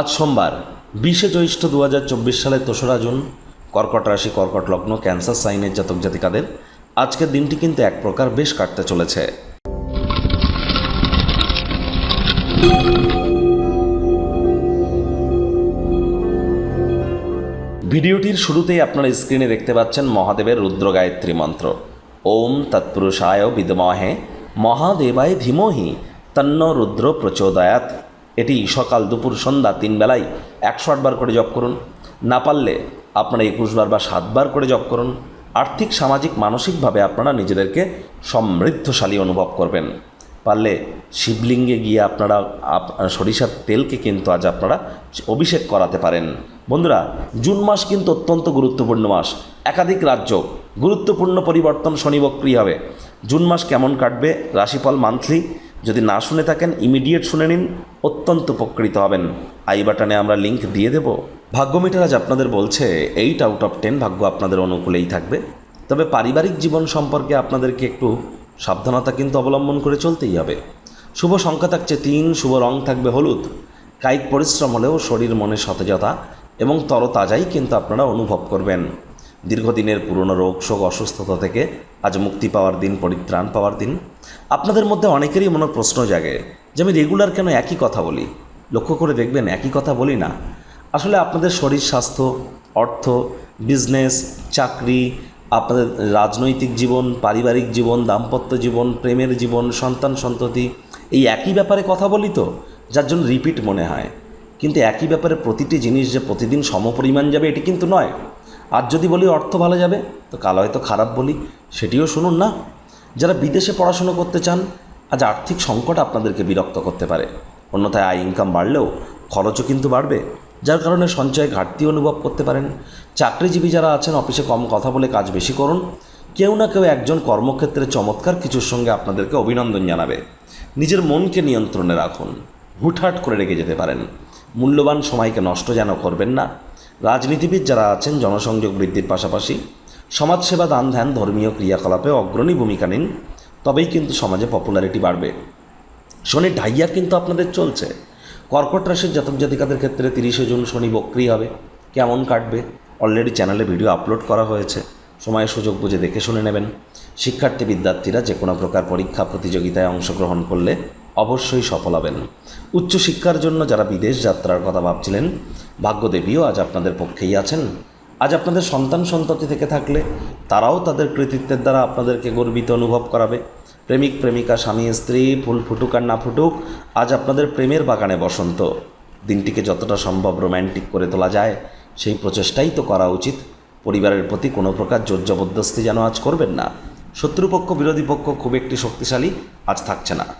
আজ সোমবার, বিশে জ্যৈষ্ঠ দু হাজার চব্বিশ সালের দোসরা জুন, কর্কট রাশি, কর্কট লগ্ন, ক্যান্সার, সাইনের জাতক জাতিকাদের আজকের দিনটি কিন্তু এক প্রকার বেশ কাটতে চলেছে। ভিডিওটির শুরুতেই আপনারা স্ক্রিনে দেখতে পাচ্ছেন মহাদেবের রুদ্র গায়ত্রী মন্ত্র। ওম তৎপুরুষায় বিদমহে, মহাদেবায় ধীমহি, তন্ন রুদ্র প্রচোদয়াত এটি সকাল দুপুর সন্ধ্যা তিন বেলায় একশো আটবার করে জপ করুন। না পারলে আপনারা একুশবার বা সাতবার করে জপ করুন। আর্থিক, সামাজিক, মানসিকভাবে আপনারা নিজেদেরকে সমৃদ্ধশালী অনুভব করবেন। পারলে শিবলিঙ্গে গিয়ে আপনারা আপ- সরিষার তেলকে কিন্তু আজ আপনারা অভিষেক করাতে পারেন। বন্ধুরা, জুন মাস কিন্তু অত্যন্ত গুরুত্বপূর্ণ মাস। একাধিক রাজ্য গুরুত্বপূর্ণ পরিবর্তন শনি বক্রি হবে। জুন মাস কেমন কাটবে? রাশিফল মান্থলি যদি না শুনে থাকেন ইমিডিয়েট শুনে নিন, অত্যন্ত উপকৃত হবেন। আই বাটনে আমরা লিংক দিয়ে দেব। ভাগ্য মিটার আজ আপনাদের বলছে এইট আউট অফ টেন ভাগ্য আপনাদের অনুকূলেই থাকবে। তবে পারিবারিক জীবন সম্পর্কে আপনাদেরকে একটু সাবধানতা কিন্তু অবলম্বন করে চলতেই হবে। শুভ সংখ্যা থাকছে তিন, শুভ রং থাকবে হলুদ। কায়িক পরিশ্রম হলেও শরীর মনে সতেজতা এবং তরতাজাই কিন্তু আপনারা অনুভব করবেন। দীর্ঘদিনের পুরনো রোগ শোক অসুস্থতা থেকে আজ মুক্তি পাওয়ার দিন, পরিত্রাণ পাওয়ার দিন। আপনাদের মধ্যে অনেকেরই মনে প্রশ্ন জাগে যে আমি রেগুলার কেন একই কথা বলি? লক্ষ্য করে দেখবেন একই কথা বলি না। আসলে আপনাদের শরীর স্বাস্থ্য, অর্থ বিজনেস চাকরি, আপনাদের রাজনৈতিক জীবন, পারিবারিক জীবন, দাম্পত্য জীবন, প্রেমের জীবন, সন্তান সন্ততি, এই একই ব্যাপারে কথা বলি তো? যার জন্য রিপিট মনে হয়। কিন্তু একই ব্যাপারে প্রতিটি জিনিস যে প্রতিদিন সমপরিমাণ যাবে এটি কিন্তু নয়। আর যদি বলি অর্থ ভালো যাবে, তো কাল হয়তো খারাপ বলি, সেটিও শুনুন না। যারা বিদেশে পড়াশুনো করতে চান, আজ আর্থিক সংকট আপনাদেরকে বিরক্ত করতে পারে। অন্যথায় আয় ইনকাম বাড়লেও খরচও কিন্তু বাড়বে। যার কারণে সঞ্চয়ে ঘাটতি অনুভব করতে পারেন। চাকরিজীবী যারা আছেন, অফিসে কম কথা বলে কাজ বেশি করুন। কেউ না কেউ একজন কর্মক্ষেত্রে চমৎকার কিছুর সঙ্গে আপনাদেরকে অভিনন্দন জানাবে। নিজের মনকে নিয়ন্ত্রণে রাখুন। হুটহাট করে রেখে যেতে পারেন। মূল্যবান সময়কে নষ্ট যেন করবেন না। রাজনীতিবিদ যারা আছেন, জনসংযোগ বৃদ্ধির পাশাপাশি, সমাজসেবা দান, ধ্যান, ধর্মীয় ক্রিয়াকলাপে অগ্রণী ভূমিকা নিন, তবেই কিন্তু সমাজে পপুলারিটি বাড়বে। শনি ঢাইয়া কিন্তু আপনাদের চলছে। কর্কট রাশির জাতক জাতিকাদের ক্ষেত্রে তিরিশে জুন শনি বক্রি হবে। কেমন কাটবে? অলরেডি চ্যানেলে ভিডিও আপলোড করা হয়েছে। সময় সুযোগ বুঝে দেখে শুনে নেবেন। শিক্ষার্থী, বিদ্যার্থীরা যে কোনো প্রকার পরীক্ষা, প্রতিযোগিতায় অংশগ্রহণ করলে অবশ্যই সফল হবেন। উচ্চশিক্ষার জন্য যারা বিদেশ যাত্রার কথা ভাবছিলেন, ভাগ্যদেবীও আজ আপনাদের পক্ষেই আছেন। আজ আপনাদের সন্তান সন্ততি থেকে থাকলে তারাও তাদের কৃতিত্বের দ্বারা আপনাদেরকে গর্বিত অনুভব করাবে। প্রেমিক, প্রেমিকা, স্বামী, স্ত্রী, ফুল ফুটুক আর না ফুটুক, আজ আপনাদের প্রেমের বাগানে বসন্ত। দিনটিকে যতটা সম্ভব রোম্যান্টিক করে তোলা যায়, সেই প্রচেষ্টাই তো করা উচিত। পরিবারের প্রতি কোনো প্রকার জোর জবরদস্তি যেন আজ করবেন না। শত্রুপক্ষ, বিরোধী পক্ষ খুব একটি শক্তিশালী আজ থাকছে না।